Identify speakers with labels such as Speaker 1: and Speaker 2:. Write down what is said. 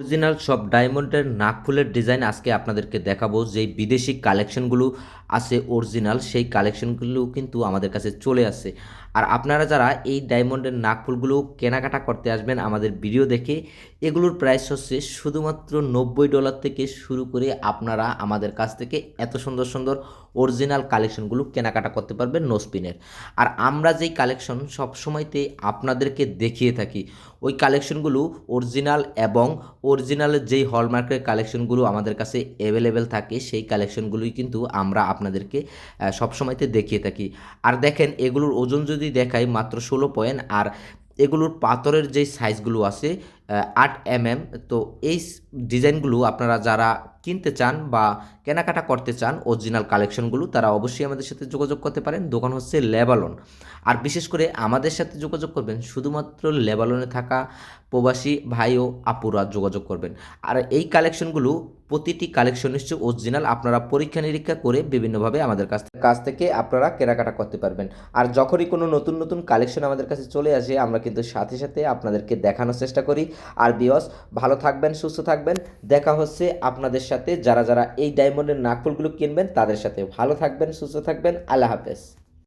Speaker 1: Original সব ডায়মন্ডের নাক ফুলের ডিজাইন আজকে আপনাদেরকে দেখাবো যেই বিদেশি কালেকশনগুলো আছে অরিজিনাল সেই কালেকশনগুলো কিন্তু আমাদের কাছে চলে আসে আর আপনারা যারা এই ডায়মন্ডের নাকফুলগুলো কেনাকাটা করতে আসবেন আমাদের ভিডিও দেখে, এগুলোর প্রাইস হচ্ছে শুধুমাত্র নব্বই ডলার থেকে শুরু করে আপনারা আমাদের কাছ থেকে এত সুন্দর সুন্দর অরিজিনাল কালেকশনগুলো কেনাকাটা করতে পারবেন নোসপিনের আর আমরা যেই কালেকশন সবসময়তে আপনাদেরকে দেখিয়ে থাকি, ওই কালেকশনগুলো অরিজিনাল এবং অরিজিনালের যেই হলমার্কের কালেকশনগুলো আমাদের কাছে অ্যাভেলেবেল থাকে, সেই কালেকশনগুলোই কিন্তু আমরা আপনাদেরকে সব সবসময়তে দেখিয়ে থাকি। আর দেখেন, এগুলোর ওজন যদি দেখাই মাত্র ষোলো পয়েন্ট আর এগুলোর পাথরের যে সাইজগুলো আছে আট এম এম তো এই ডিজাইনগুলো আপনারা যারা কিনতে চান বা কেনাকাটা করতে চান অরিজিনাল কালেকশনগুলো তারা অবশ্যই আমাদের সাথে যোগাযোগ করতে পারেন। দোকান হচ্ছে লেবালন। আর বিশেষ করে আমাদের সাথে যোগাযোগ করবেন, শুধুমাত্র লেবালনে থাকা প্রবাসী ভাই ও আপুরা যোগাযোগ করবেন। আর এই কালেকশনগুলো প্রতিটি কালেকশন হচ্ছে অরিজিনাল আপনারা পরীক্ষা নিরীক্ষা করে বিভিন্নভাবে আমাদের কাছ থেকে কাছ থেকে আপনারা কেনাকাটা করতে পারবেন। আর যখনই কোনো নতুন নতুন কালেকশন আমাদের কাছে চলে আসে, আমরা কিন্তু সাথে সাথে আপনাদেরকে দেখানোর চেষ্টা করি। আর বিয়স ভালো থাকবেন, সুস্থ থাকবেন। দেখা হচ্ছে আপনাদের সাথে যারা যারা এই ডায়মন্ডের নাকফুলগুলো কিনবেন তাদের সাথে ভালো থাকবেন, সুস্থ থাকবেন, আল্লাহ হাফেজ।